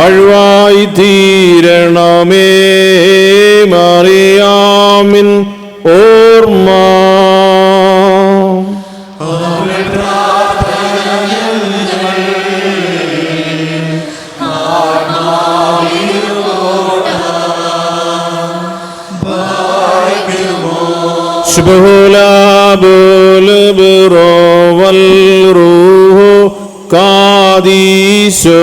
വാഴ്വായി തീരണമേ മറിയാമിൻ ഓർമ്മ. ബുലബുറോ വൽ റൂഹു കാദീശോ.